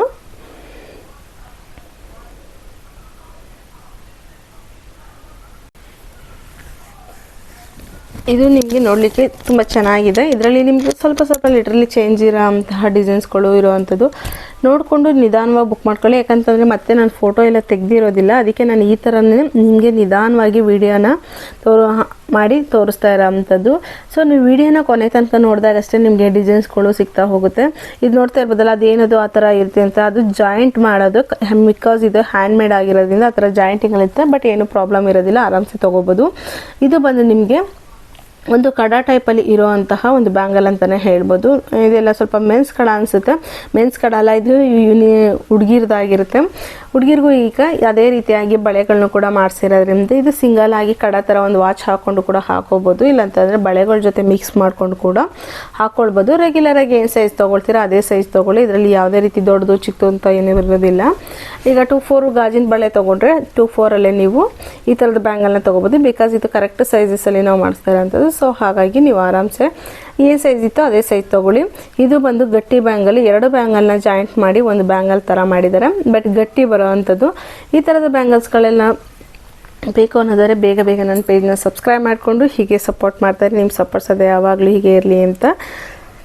ಇದು ನಿಮಗೆ ನೋಡಲಿಕ್ಕೆ ತುಂಬ ಚೆನ್ನಾಗಿದೆ. ಇದರಲ್ಲಿ ನಿಮಗೆ ಸ್ವಲ್ಪ ಸ್ವಲ್ಪ ಲಿಟ್ರಲಿ ಚೇಂಜ್ ಇರೋ ಅಂತಹ ಡಿಸೈನ್ಸ್ಗಳು ಇರೋವಂಥದ್ದು. ನೋಡಿಕೊಂಡು ನಿಧಾನವಾಗಿ ಬುಕ್ ಮಾಡ್ಕೊಳ್ಳಿ. ಯಾಕಂತಂದರೆ ಮತ್ತೆ ನಾನು ಫೋಟೋ ಎಲ್ಲ ತೆಗ್ದಿರೋದಿಲ್ಲ. ಅದಕ್ಕೆ ನಾನು ಈ ಥರನೇ ನಿಮಗೆ ನಿಧಾನವಾಗಿ ವಿಡಿಯೋನ ತೋರು ಮಾಡಿ ತೋರಿಸ್ತಾ ಇರೋ ಅಂಥದ್ದು. ಸೊ ನೀವು ವಿಡಿಯೋನ ಕೊನೆ ತನಕ ನೋಡಿದಾಗ ಅಷ್ಟೇ ನಿಮಗೆ ಡಿಸೈನ್ಸ್ಗಳು ಸಿಗ್ತಾ ಹೋಗುತ್ತೆ. ಇದು ನೋಡ್ತಾ ಇರ್ಬೋದಲ್ಲ, ಅದೇನದು ಆ ಥರ ಇರುತ್ತೆ ಅಂತ. ಅದು ಜಾಯಿಂಟ್ ಮಾಡೋದು. ಬಿಕಾಸ್ ಇದು ಹ್ಯಾಂಡ್ ಮೇಡ್ ಆಗಿರೋದ್ರಿಂದ ಆ ಥರ ಜಾಯಿಂಟಿಂಗ್ ಬಟ್ ಏನು ಪ್ರಾಬ್ಲಮ್ ಇರೋದಿಲ್ಲ, ಆರಾಮ್ಸೆ ತೊಗೋಬೋದು. ಇದು ಬಂದು ನಿಮಗೆ ಒಂದು ಕಡ ಟೈಪಲ್ಲಿ ಇರೋವಂತಹ ಒಂದು ಬ್ಯಾಂಗಲ್ ಅಂತಲೇ ಹೇಳ್ಬೋದು. ಇದೆಲ್ಲ ಸ್ವಲ್ಪ ಮೆನ್ಸ್ ಕಡ ಅನಿಸುತ್ತೆ. ಮೆನ್ಸ್ ಕಡ ಅಲ್ಲ, ಇದು ಯೂನಿ ಹುಡುಗಿರ್ದಾಗಿರುತ್ತೆ. ಹುಡುಗಿರ್ಗೂ ಈಗ ಅದೇ ರೀತಿಯಾಗಿ ಬಳೆಗಳನ್ನು ಕೂಡ ಮಾಡಿಸಿರೋದ್ರಿಂದ ಇದು ಸಿಂಗಲ್ ಆಗಿ ಕಡ ಥರ ಒಂದು ವಾಚ್ ಹಾಕ್ಕೊಂಡು ಕೂಡ ಹಾಕೋಬೋದು. ಇಲ್ಲಾಂತಂದರೆ ಬಳೆಗಳ ಜೊತೆ ಮಿಕ್ಸ್ ಮಾಡ್ಕೊಂಡು ಕೂಡ ಹಾಕ್ಕೊಳ್ಬೋದು ರೆಗ್ಯುಲರ್ ಆಗಿ ಏನು ಸೈಜ್ ತೊಗೊಳ್ತೀರಾ ಅದೇ ಸೈಜ್ ತೊಗೊಳ್ಳಿ. ಇದರಲ್ಲಿ ಯಾವುದೇ ರೀತಿ ದೊಡ್ಡದು, ಚಿಕ್ಕದು ಅಂತ ಏನೂ ಇರೋದಿಲ್ಲ. ಈಗ ಟೂ ಫೋರ್ ಗಾಜಿನ ಬಳೆ ತೊಗೊಂಡ್ರೆ ಟೂ ಫೋರಲ್ಲೇ ನೀವು ಈ ಥರದ ಬ್ಯಾಂಗಲ್ನ ತೊಗೋಬೋದು. ಬಿಕಾಸ್ ಇದು ಕರೆಕ್ಟ್ ಸೈಜಸಲ್ಲಿ ನಾವು ಮಾಡಿಸ್ತಾ ಇರೋಂಥದ್ದು ಸೊ ಹಾಗಾಗಿ ನೀವು ಆರಾಮ್ಸೆ. ಏನು ಸೈಜ್ ಇತ್ತು, ಅದೇ ಸೈಜ್ ತೊಗೊಳ್ಳಿ. ಇದು ಬಂದು ಗಟ್ಟಿ ಬ್ಯಾಂಗಲ್ ಎರಡು ಬ್ಯಾಂಗಲ್ನ ಜಾಯಿಂಟ್ ಮಾಡಿ ಒಂದು ಬ್ಯಾಂಗಲ್ ಥರ ಮಾಡಿದ್ದಾರೆ. ಬಟ್ ಗಟ್ಟಿ ಬರೋ ಅಂಥದ್ದು ಈ ಥರದ ಬ್ಯಾಂಗಲ್ಸ್ಗಳೆಲ್ಲ ಬೇಕು ಅನ್ನೋದಾದ್ರೆ ಬೇಗ ಬೇಗ ನನ್ನ ಪೇಜ್ನ ಸಬ್ಸ್ಕ್ರೈಬ್ ಮಾಡಿಕೊಂಡು ಹೀಗೆ ಸಪೋರ್ಟ್ ಮಾಡ್ತಾರೆ. ನಿಮ್ಮ ಸಪೋರ್ಟ್ಸ್ ಅದೇ ಯಾವಾಗಲೂ ಹೀಗೆ ಇರಲಿ ಅಂತ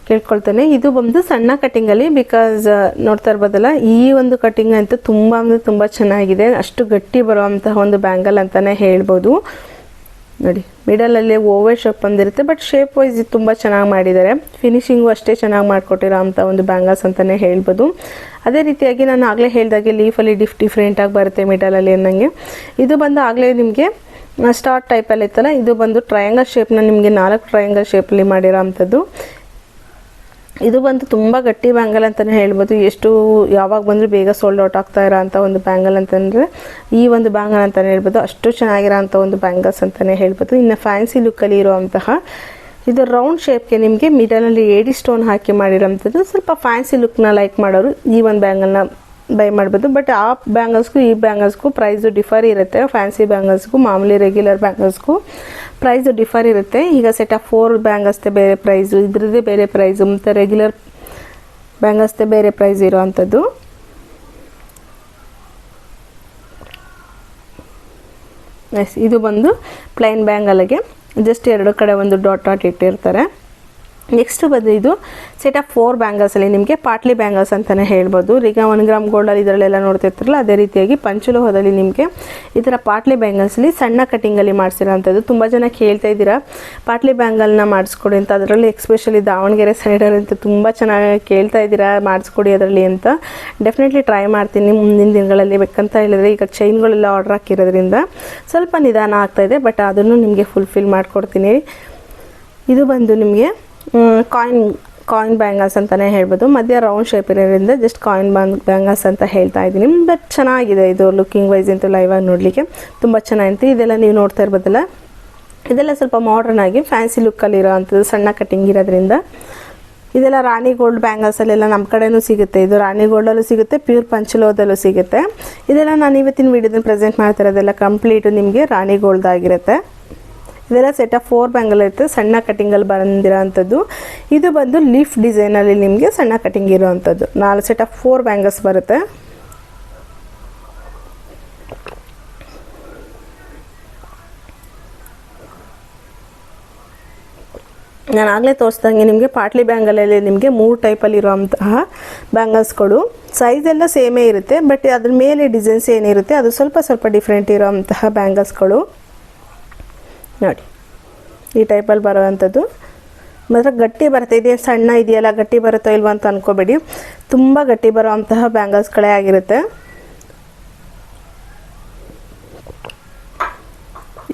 ಕೇಳ್ಕೊಳ್ತೇನೆ. ಇದು ಬಂದು ಸಣ್ಣ ಕಟ್ಟಿಂಗಲ್ಲಿ ಬಿಕಾಸ್ ನೋಡ್ತಾ ಇರ್ಬೋದಲ್ಲ, ಈ ಒಂದು ಕಟ್ಟಿಂಗ್ ಅಂತೂ ತುಂಬ ಅಂದರೆ ತುಂಬ ಚೆನ್ನಾಗಿದೆ. ಅಷ್ಟು ಗಟ್ಟಿ ಬರುವಂತಹ ಒಂದು ಬ್ಯಾಂಗಲ್ ಅಂತಲೇ ಹೇಳ್ಬೋದು. ನೋಡಿ ಮಿಡಲಲ್ಲಿ ಓವರ್ ಶೇಪ್ ಬಂದಿರುತ್ತೆ ಬಟ್ ಶೇಪ್ ವೈಸ್ ಇದು ತುಂಬ ಚೆನ್ನಾಗಿ ಮಾಡಿದ್ದಾರೆ. ಫಿನಿಶಿಂಗು ಅಷ್ಟೇ ಚೆನ್ನಾಗಿ ಮಾಡಿಕೊಟ್ಟಿರೋ ಅಂಥ ಒಂದು ಬ್ಯಾಂಗಲ್ಸ್ ಅಂತಲೇ ಹೇಳ್ಬೋದು. ಅದೇ ರೀತಿಯಾಗಿ ನಾನು ಆಗಲೇ ಹೇಳಿದಾಗೆ ಲೀಫಲ್ಲಿ ಡಿಫ್ ಡಿಫ್ರೆಂಟಾಗಿ ಬರುತ್ತೆ ಮಿಡಲಲ್ಲಿ ಅನ್ನಂಗೆ. ಇದು ಬಂದು ಆಗಲೇ ನಿಮಗೆ ಸ್ಟಾರ್ಟ್ ಟೈಪಲ್ಲಿ ಇತ್ತಲ್ಲ, ಇದು ಬಂದು ಟ್ರಯಾಂಗಲ್ ಶೇಪ್ನ ನಿಮಗೆ ನಾಲ್ಕು ಟ್ರಯಾಂಗಲ್ ಶೇಪಲ್ಲಿ ಮಾಡಿರೋ ಅಂಥದ್ದು. ಇದು ಬಂದು ತುಂಬ ಗಟ್ಟಿ ಬ್ಯಾಂಗಲ್ ಅಂತಲೇ ಹೇಳ್ಬೋದು. ಎಷ್ಟು ಯಾವಾಗ ಬಂದರೂ ಬೇಗ ಸೋಲ್ಡ್ ಔಟ್ ಆಗ್ತಾ ಇರೋ ಅಂಥ ಒಂದು ಬ್ಯಾಂಗಲ್ ಅಂತಂದರೆ ಈ ಒಂದು ಬ್ಯಾಂಗಲ್ ಅಂತಲೇ ಹೇಳ್ಬೋದು. ಅಷ್ಟು ಚೆನ್ನಾಗಿರೋಂಥ ಒಂದು ಬ್ಯಾಂಗಲ್ಸ್ ಅಂತಲೇ ಹೇಳ್ಬೋದು. ಇನ್ನು ಫ್ಯಾನ್ಸಿ ಲುಕ್ಕಲ್ಲಿ ಇರುವಂತಹ ಇದು ರೌಂಡ್ ಶೇಪ್ಗೆ ನಿಮಗೆ ಮಿಡಲಲ್ಲಿ ಏಡಿ ಸ್ಟೋನ್ ಹಾಕಿ ಮಾಡಿರೋಂಥದ್ದು ಸ್ವಲ್ಪ ಫ್ಯಾನ್ಸಿ ಲುಕ್ನ ಲೈಕ್ ಮಾಡೋರು ಈ ಒಂದು ಬ್ಯಾಂಗಲ್ನ ಬೈ ಮಾಡ್ಬೋದು. ಬಟ್ ಆ ಬ್ಯಾಂಗಲ್ಸ್ಗೂ ಈ ಬ್ಯಾಂಗಲ್ಸ್ಗೂ ಪ್ರೈಸು ಡಿಫರ್ ಇರುತ್ತೆ. ಫ್ಯಾನ್ಸಿ ಬ್ಯಾಂಗಲ್ಸ್ಗೂ, ಮಾಮೂಲಿ ರೆಗ್ಯುಲರ್ ಬ್ಯಾಂಗಲ್ಸ್ಗೂ ಪ್ರೈಸು ಡಿಫರ್ ಇರುತ್ತೆ. ಈಗ ಸೆಟ್ ಆಫ್ ಫೋರ್ ಬ್ಯಾಂಗಲ್ಸ್ದೇ ಬೇರೆ ಪ್ರೈಸು ಇದ್ರದ್ದೇ ಬೇರೆ ಪ್ರೈಸು ಮತ್ತು ರೆಗ್ಯುಲರ್ ಬ್ಯಾಂಗಲ್ಸ್ದೇ ಬೇರೆ ಪ್ರೈಸ್ ಇರೋ ಅಂಥದ್ದು ಎಸ್ ಇದು ಬಂದು ಪ್ಲೈನ್ ಬ್ಯಾಂಗಲ್ಗೆ ಜಸ್ಟ್ ಎರಡು ಕಡೆ ಒಂದು ಡಾಟ್ ಡಾಟ್ ಇಟ್ಟಿರ್ತಾರೆ. ನೆಕ್ಸ್ಟ್ ಬಂದು ಇದು ಸೆಟ್ ಆಫ್ ಫೋರ್ ಬ್ಯಾಂಗಲ್ಸಲ್ಲಿ ನಿಮಗೆ ಪಾಟ್ಲಿ ಬ್ಯಾಂಗಲ್ಸ್ ಅಂತಲೇ ಹೇಳ್ಬೋದು. ಈಗ ಒನ್ ಗ್ರಾಮ್ ಗೋಲ್ಡಲ್ಲಿ ಇದರಲ್ಲೆಲ್ಲ ನೋಡ್ತಿರ್ತಾರಲ್ಲ, ಅದೇ ರೀತಿಯಾಗಿ ಪಂಚಲೋಹದಲ್ಲಿ ನಿಮಗೆ ಈ ಥರ ಪಾಟ್ಲಿ ಬ್ಯಾಂಗಲ್ಸಲ್ಲಿ ಸಣ್ಣ ಕಟ್ಟಿಂಗಲ್ಲಿ ಮಾಡಿಸಿರೋಂಥದ್ದು. ತುಂಬ ಜನ ಕೇಳ್ತಾ ಇದ್ದೀರಾ ಪಾಟ್ಲಿ ಬ್ಯಾಂಗಲ್ನ ಮಾಡಿಸ್ಕೊಡಿ ಅಂತ. ಅದರಲ್ಲಿ ಎಕ್ಸ್ಪೆಷಲಿ ದಾವಣಗೆರೆ ಸೈಡಲ್ಲಿ ಅಂತ ತುಂಬ ಚೆನ್ನಾಗಿ ಕೇಳ್ತಾ ಇದ್ದೀರಾ, ಮಾಡಿಸ್ಕೊಡಿ ಅದರಲ್ಲಿ ಅಂತ. ಡೆಫಿನೆಟ್ಲಿ ಟ್ರೈ ಮಾಡ್ತೀನಿ. ಮುಂದಿನ ದಿನಗಳಲ್ಲಿ ಬೇಕಂತ ಹೇಳಿದ್ರೆ ಈಗ ಚೈನ್ಗಳೆಲ್ಲ ಆರ್ಡರ್ ಹಾಕಿರೋದ್ರಿಂದ ಸ್ವಲ್ಪ ನಿಧಾನ ಆಗ್ತಾಯಿದೆ ಬಟ್ ಅದನ್ನು ನಿಮಗೆ ಫುಲ್ಫಿಲ್ ಮಾಡಿಕೊಡ್ತೀನಿ. ಇದು ಬಂದು ನಿಮಗೆ ಕಾಯಿನ್ ಕಾಯಿನ್ ಬ್ಯಾಂಗಲ್ಸ್ ಅಂತಲೇ ಹೇಳ್ಬೋದು. ಮಧ್ಯ ರೌಂಡ್ ಶೇಪ್ ಇರೋದ್ರಿಂದ ಜಸ್ಟ್ ಕಾಯಿನ್ ಬ್ಯಾಂಗ್ ಬ್ಯಾಂಗಲ್ಸ್ ಅಂತ ಹೇಳ್ತಾ ಇದ್ದೀನಿ. ಬಟ್ ಚೆನ್ನಾಗಿದೆ ಇದು ಲುಕ್ಕಿಂಗ್ ವೈಸ್ ಅಂತೂ ಲೈವಾಗಿ ನೋಡಲಿಕ್ಕೆ. ತುಂಬ ಚೆನ್ನಾಗಿತ್ತು ಇದೆಲ್ಲ ನೀವು ನೋಡ್ತಾ ಇರ್ಬೋದಲ್ಲ. ಇದೆಲ್ಲ ಸ್ವಲ್ಪ ಮಾಡ್ರನ್ ಆಗಿ ಫ್ಯಾನ್ಸಿ ಲುಕ್ಕಲ್ಲಿರೋ ಅಂಥದ್ದು ಸಣ್ಣ ಕಟ್ಟಿಂಗ್ ಇರೋದ್ರಿಂದ. ಇದೆಲ್ಲ ರಾಣಿ ಗೋಲ್ಡ್ ಬ್ಯಾಂಗಲ್ಸಲ್ಲೆಲ್ಲ ನಮ್ಮ ಕಡೆಯೂ ಸಿಗುತ್ತೆ. ಇದು ರಾಣಿ ಗೋಲ್ಡಲ್ಲೂ ಸಿಗುತ್ತೆ ಪ್ಯೂರ್ ಪಂಚಲೋದಲ್ಲೂ ಸಿಗುತ್ತೆ. ಇದೆಲ್ಲ ನಾನು ಇವತ್ತಿನ ವೀಡಿಯೋದಲ್ಲಿ ಪ್ರೆಸೆಂಟ್ ಮಾಡ್ತಿರೋದೆಲ್ಲ ಕಂಪ್ಲೀಟು ನಿಮಗೆ ರಾಣಿ ಗೋಲ್ದಾಗಿರುತ್ತೆ ಇದೆಲ್ಲ ಸೆಟ್ ಆಫ್ ಫೋರ್ ಬ್ಯಾಂಗಲ್ ಇರುತ್ತೆ. ಸಣ್ಣ ಕಟ್ಟಿಂಗಲ್ಲಿ ಬಂದಿರೋ ಅಂಥದ್ದು ಇದು ಬಂದು ಲೀಫ್ ಡಿಸೈನಲ್ಲಿ ನಿಮಗೆ ಸಣ್ಣ ಕಟ್ಟಿಂಗ್ ಇರೋ ಅಂಥದ್ದು ನಾಲ್ಕು ಸೆಟ್ ಆಫ್ ಫೋರ್ ಬ್ಯಾಂಗಲ್ಸ್ ಬರುತ್ತೆ. ನಾನು ಆಗಲೇ ತೋರಿಸ್ದಂಗೆ ನಿಮಗೆ ಪಾಟ್ಲಿ ಬ್ಯಾಂಗಲಲ್ಲಿ ನಿಮಗೆ ಮೂರು ಟೈಪಲ್ಲಿ ಇರುವಂತಹ ಬ್ಯಾಂಗಲ್ಸ್ಗಳು ಸೈಜ್ ಎಲ್ಲ ಸೇಮೇ ಇರುತ್ತೆ ಬಟ್ ಅದ್ರ ಮೇಲೆ ಡಿಸೈನ್ಸ್ ಏನಿರುತ್ತೆ, ಅದು ಸ್ವಲ್ಪ ಸ್ವಲ್ಪ ಡಿಫ್ರೆಂಟ್ ಇರೋವಂತಹ ಬ್ಯಾಂಗಲ್ಸ್ಗಳು ನೋಡಿ. ಈ ಟೈಪಲ್ಲಿ ಬರುವಂಥದ್ದು ಮಾತ್ರ ಗಟ್ಟಿ ಬರುತ್ತೆ. ಇದೇ ಸಣ್ಣ ಇದೆಯಲ್ಲ, ಗಟ್ಟಿ ಬರುತ್ತೋ ಇಲ್ವ ಅಂತ ಅನ್ಕೋಬೇಡಿ. ತುಂಬ ಗಟ್ಟಿ ಬರುವಂತಹ ಬ್ಯಾಂಗಲ್ಸ್ಗಳೇ ಆಗಿರುತ್ತೆ.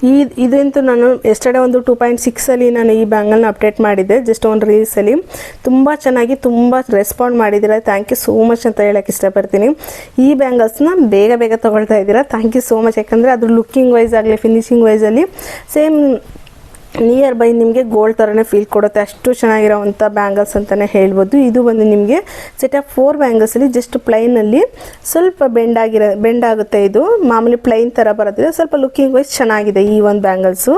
ಈ ಇದಂತೂ ನಾನು ಎಸ್ಟರ್ಡೇ ಒಂದು ಟೂ ಪಾಯಿಂಟ್ ಸಿಕ್ಸಲ್ಲಿ ನಾನು ಈ ಬ್ಯಾಂಗಲ್ನ ಅಪ್ಡೇಟ್ ಮಾಡಿದ್ದೆ ಜಸ್ಟ್ ಒಂದು ರೀಲ್ಸಲ್ಲಿ ತುಂಬ ಚೆನ್ನಾಗಿ ತುಂಬ ರೆಸ್ಪಾಂಡ್ ಮಾಡಿದ್ದೀರ? ಥ್ಯಾಂಕ್ ಯು ಸೋ ಮಚ್ ಅಂತ ಹೇಳಕ್ಕೆ ಇಷ್ಟಪಡ್ತೀನಿ. ಈ ಬ್ಯಾಂಗಲ್ಸ್ನ ಬೇಗ ಬೇಗ ತೊಗೊಳ್ತಾ ಇದ್ದೀರಾ? ಥ್ಯಾಂಕ್ ಯು ಸೋ ಮಚ್ ಯಾಕಂದರೆ ಅದ್ರ ಲುಕ್ಕಿಂಗ್ ವೈಸ್ ಆಗಲಿ ಫಿನಿಶಿಂಗ್ ವೈಸಲ್ಲಿ ಸೇಮ್ ನಿಯರ್ ಬೈ ನಿಮಗೆ ಗೋಲ್ಡ್ ಥರನೇ ಫೀಲ್ ಕೊಡುತ್ತೆ. ಅಷ್ಟು ಚೆನ್ನಾಗಿರೋವಂಥ ಬ್ಯಾಂಗಲ್ಸ್ ಅಂತಲೇ ಹೇಳ್ಬೋದು. ಇದು ಬಂದು ನಿಮಗೆ ಸೆಟ್ ಆಫ್ ಫೋರ್ ಬ್ಯಾಂಗಲ್ಸಲ್ಲಿ ಜಸ್ಟ್ ಪ್ಲೈನಲ್ಲಿ ಸ್ವಲ್ಪ ಬೆಂಡ್ ಆಗಿರೋ ಬೆಂಡ್ ಆಗುತ್ತೆ ಇದು. ಮಾಮೂಲಿ ಪ್ಲೈನ್ ಥರ ಬರೋದಿಲ್ಲ ಸ್ವಲ್ಪ ಲುಕ್ಕಿಂಗ್ ವೈಸ್ ಚೆನ್ನಾಗಿದೆ ಈ ಒಂದು ಬ್ಯಾಂಗಲ್ಸು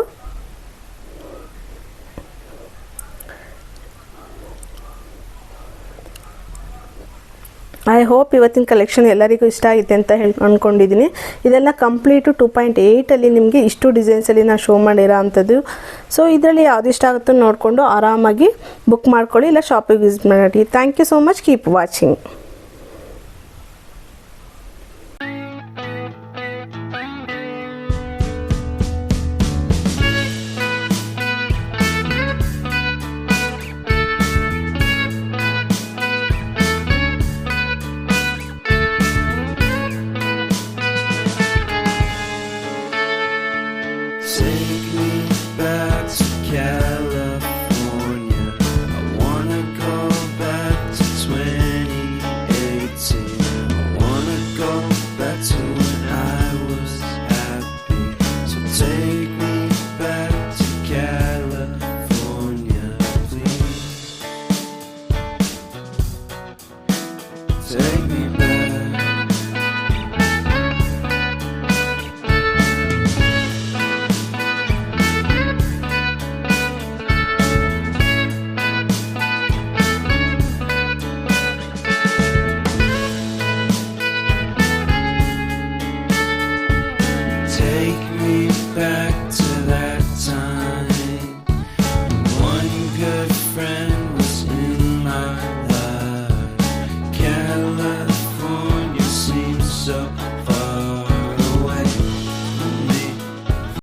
ಐ ಹೋಪ್ ಇವತ್ತಿನ ಕಲೆಕ್ಷನ್ ಎಲ್ಲರಿಗೂ ಇಷ್ಟ ಆಗಿದೆ ಅಂತ ಹೇಳಿ ಅಂದ್ಕೊಂಡಿದ್ದೀನಿ ಇದೆಲ್ಲ ಕಂಪ್ಲೀಟು ಟೂ ಪಾಯಿಂಟ್ ಏಯ್ಟಲ್ಲಿ ನಿಮಗೆ ಇಷ್ಟು ಡಿಸೈನ್ಸಲ್ಲಿ ನಾನು ಶೋ ಮಾಡಿರೋ ಅಂಥದ್ದು. ಸೊ ಇದರಲ್ಲಿ ಯಾವ್ದು ಇಷ್ಟ ಆಗುತ್ತೋ ನೋಡಿಕೊಂಡು ಆರಾಮಾಗಿ ಬುಕ್ ಮಾಡ್ಕೊಳ್ಳಿ, ಇಲ್ಲ ಶಾಪಿಗೆ ವಿಸಿಟ್ ಮಾಡಿ. Thank you so much keep watching